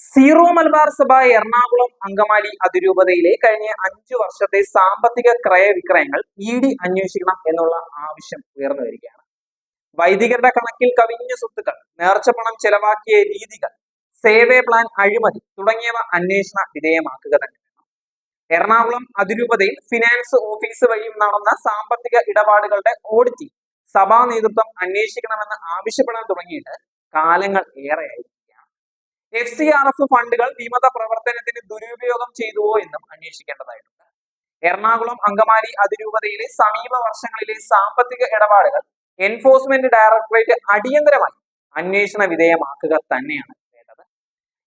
Zero Malabar സഭ എറണാകുളം അങ്കമാലി അതിരൂപതയിലെ കഴിഞ്ഞ അഞ്ചു വർഷത്തെ സാമ്പത്തിക ക്രയവിക്രയങ്ങൾ ഇ ഡി അന്വേഷിക്കണം എന്നുള്ള ആവശ്യം ഉയർന്നു വരികയാണ്. വൈദികരുടെ കണക്കിൽ കവിഞ്ഞ സ്വത്തുക്കൾ നേർച്ചപ്പണം ചെലവാക്കിയ രീതികൾ സേവേ പ്ലാൻ അഴിമതി തുടങ്ങിയവ അന്വേഷണ വിധേയമാക്കുക തന്നെ എറണാകുളം അതിരൂപതയിൽ ഫിനാൻസ് ഓഫീസ് വഴിയും നടന്ന സാമ്പത്തിക ഇടപാടുകളുടെ ഓഡിറ്റിംഗ് സഭാ നേതൃത്വം അന്വേഷിക്കണമെന്ന് ആവശ്യപ്പെടാൻ തുടങ്ങിയിട്ട് കാലങ്ങൾ ഏറെയായി. എഫ് സി ആർ എഫ് ഫണ്ടുകൾ വിമത പ്രവർത്തനത്തിന് ദുരുപയോഗം ചെയ്തുവോ എന്നും അന്വേഷിക്കേണ്ടതായിട്ടുണ്ട്. എറണാകുളം അങ്കമാലി അതിരൂപതയിലെ സമീപ വർഷങ്ങളിലെ സാമ്പത്തിക ഇടപാടുകൾ എൻഫോഴ്സ്മെന്റ് ഡയറക്ടറേറ്റ് അടിയന്തരമായി അന്വേഷണ വിധേയമാക്കുക തന്നെയാണ് വേണ്ടത്.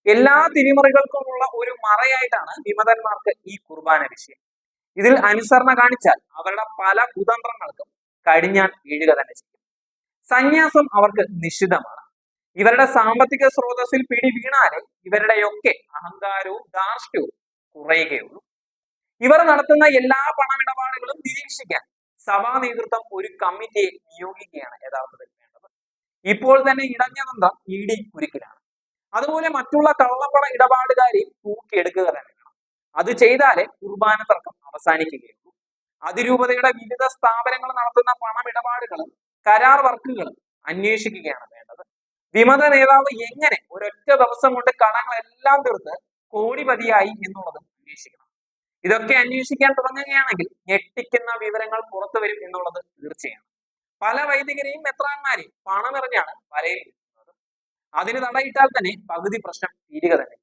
എല്ലാ തിരിമറികൾക്കുമുള്ള ഒരു മറയായിട്ടാണ് വിമതന്മാർക്ക് ഈ കുർബാന വിഷയം. ഇതിൽ അനുസരണ കാണിച്ചാൽ അവരുടെ പല കുതന്ത്രങ്ങൾക്കും കടിഞ്ഞാൻ വീഴുക തന്നെ ചെയ്യും. സന്യാസം അവർക്ക് നിശ്ചിതമാണ് ഇവരുടെ സാമ്പത്തിക സ്രോതസ്സിൽ പിടി വീണാലേ ഇവരുടെയൊക്കെ അഹങ്കാരവും ധാർഷ്ട്യവും കുറയുകയുള്ളൂ. ഇവർ നടത്തുന്ന എല്ലാ പണമിടപാടുകളും നിരീക്ഷിക്കാൻ സഭാ നേതൃത്വം ഒരു കമ്മിറ്റിയെ നിയോഗിക്കുകയാണ് യഥാർത്ഥത്തിൽ വേണ്ടത്. ഇപ്പോൾ തന്നെ ഇടഞ്ഞതന്ത? E D കുരുക്കിലാണ്. അതുപോലെ മറ്റുള്ള കള്ളപ്പണ ഇടപാടുകാരെ തൂക്കിയെടുക്കുക തന്നെ വേണം. അത് ചെയ്താലേ കുർബാന തർക്കം അവസാനിക്കുകയുള്ളൂ. അതിരൂപതയുടെ വിവിധ സ്ഥാപനങ്ങൾ നടത്തുന്ന പണമിടപാടുകളും കരാർ വർക്കുകളും അന്വേഷിക്കുകയാണ് വിമത നേതാവ് എങ്ങനെ ഒരൊറ്റ ദിവസം കൊണ്ട് കടങ്ങളെല്ലാം തീർത്ത് കോടിപതിയായി എന്നുള്ളത് അന്വേഷിക്കണം. ഇതൊക്കെ അന്വേഷിക്കാൻ തുടങ്ങുകയാണെങ്കിൽ ഞെട്ടിക്കുന്ന വിവരങ്ങൾ പുറത്തു വരും എന്നുള്ളത് തീർച്ചയാണ്. പല വൈദികരെയും മെത്രാന്മാരെയും പണമെറിഞ്ഞാണ് വലയിൽ അതിന് തടയിട്ടാൽ തന്നെ പകുതി പ്രശ്നം തീരുക തന്നെ